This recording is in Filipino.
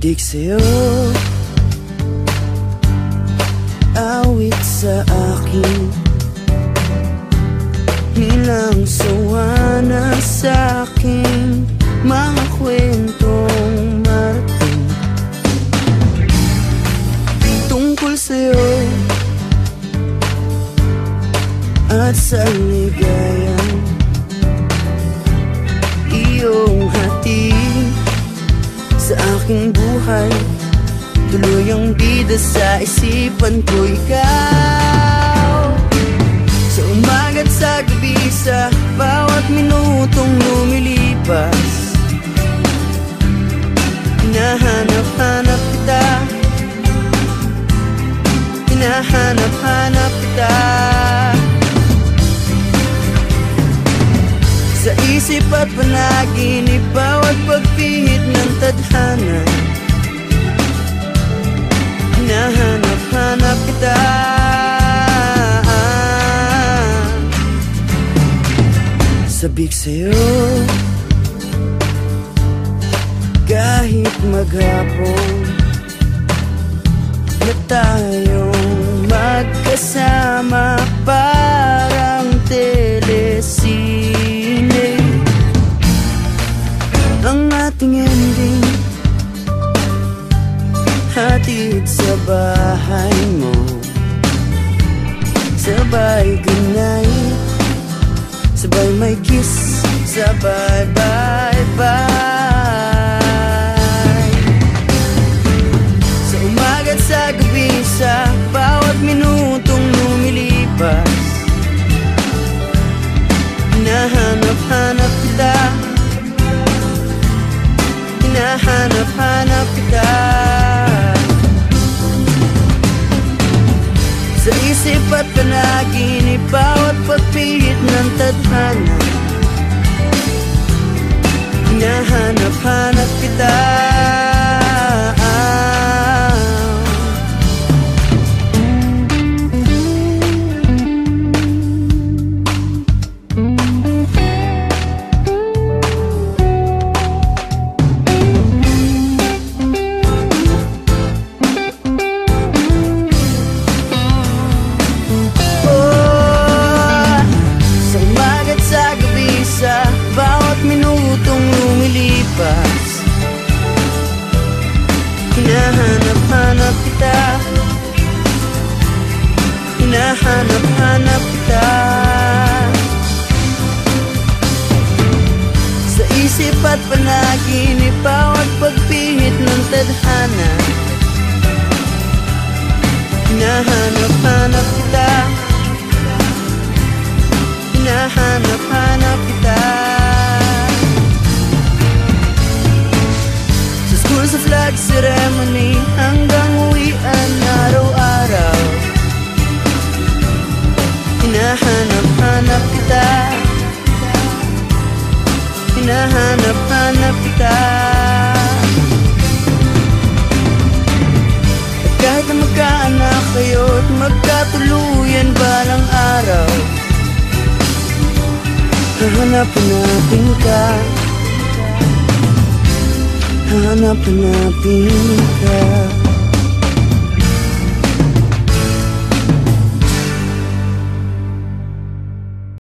Sabik sa'yo Awit sa akin. Nilang sawa na sa akin. Mga kwentong marating. Tungkol sa'yo. At sa ligayang sa aking buhay. Tuluyang bida sa isipan ko ikaw. Sa umaga't sa gabi sa bawat minutong lumilipas Hinahanap-hanap kita. Hinahanap-hanap kita. Sa isip at panaginip Bawat ng tadhana Hinahanap-hanap kita. Sabik sa'yo. Kahit maghapon Na tayong magkasama Parang Hatid sa bahay mo. Sabay goodnight Sabay may kiss Sabay bye bye Sa umaga't sa gabi Sa bawat minutong lumilipas Hinahanap-hanap kita. Hinahanap-hanap isip at panaginip Bawat pagpihit ng tadhana. Hinahanap-hanap kita. Hinahanap-hanap na magkaanak kayo At magkatuluyan balang araw? Hahanap-hanapin ka. Hanap-hanapin ka